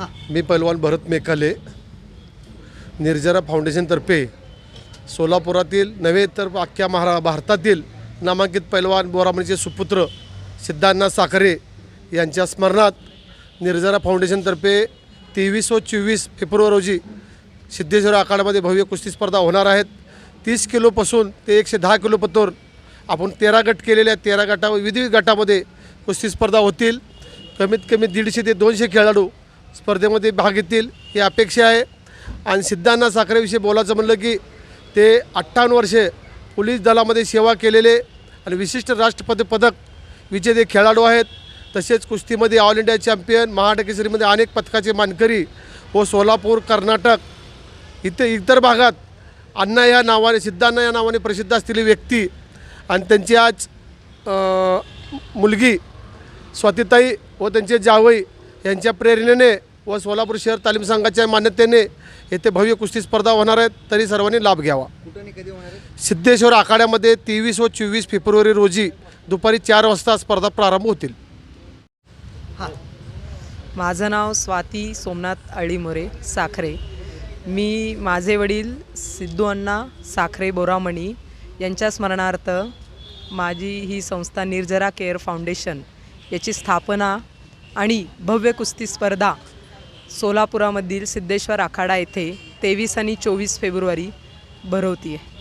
मी पैलवान भरत मेकाले निर्जरा फाउंडेशनतर्फे सोलापुरातील नव्हे तर अख्ख्या महारा भारतातील नामांकित पैलवान बोरामणीचे सुपुत्र सिद्धांना साखरे यांच्या स्मरणात निर्जरा फाउंडेशनतर्फे तेवीस व चोवीस फेब्रुवारी रोजी सिद्धेश्वर आखाड्यामध्ये भव्य कुस्ती स्पर्धा होणार आहेत. तीस किलोपासून ते एकशे दहा किलोपतोर आपण तेरा गट केलेल्या तेरा गटा विविध गटामध्ये कुस्ती स्पर्धा होतील. कमीत कमी दीडशे ते दोनशे खेळाडू स्पर्धेमध्ये भाग घेतील ही अपेक्षा आहे. आणि सिद्धांना साखरेविषयी बोलायचं म्हणलं की ते अठ्ठावन्न वर्षे पोलीस दलामध्ये सेवा केलेले आणि विशिष्ट राष्ट्रपती पदक विजेते खेळाडू आहेत. तसेच कुस्तीमध्ये ऑल इंडिया चॅम्पियन महाराष्ट्र अनेक पदकाचे मानकरी व सोलापूर कर्नाटक इथे इतर भागात अण्णा या नावाने सिद्धांना या नावाने प्रसिद्ध असलेली व्यक्ती आणि त्यांची आज मुलगी स्वातीताई व त्यांचे जावई यांच्या प्रेरणेने व सोलापूर शहर तालीम संघाच्या मान्यतेने येथे भव्य कुस्ती स्पर्धा होणार आहेत. तरी सर्वांनी लाभ घ्यावा. कुठं आणि कधी होणार आहे? सिद्धेश्वर आखाड्यामध्ये तेवीस व चोवीस फेब्रुवारी रोजी दुपारी चार वाजता स्पर्धा प्रारंभ होतील. माझं नाव स्वाती सोमनाथ अळीमोरे साखरे. मी माझे वडील सिद्धू अण्णा साखरे बोरामणी यांच्या स्मरणार्थ माझी ही संस्था निर्जरा केअर फाउंडेशन याची स्थापना आणि भव्य कुस्ती स्पर्धा सोलापुरामधील सिद्धेश्वर आखाडा येथे तेवीस आणि चोवीस फेब्रुवारी भरवती आहे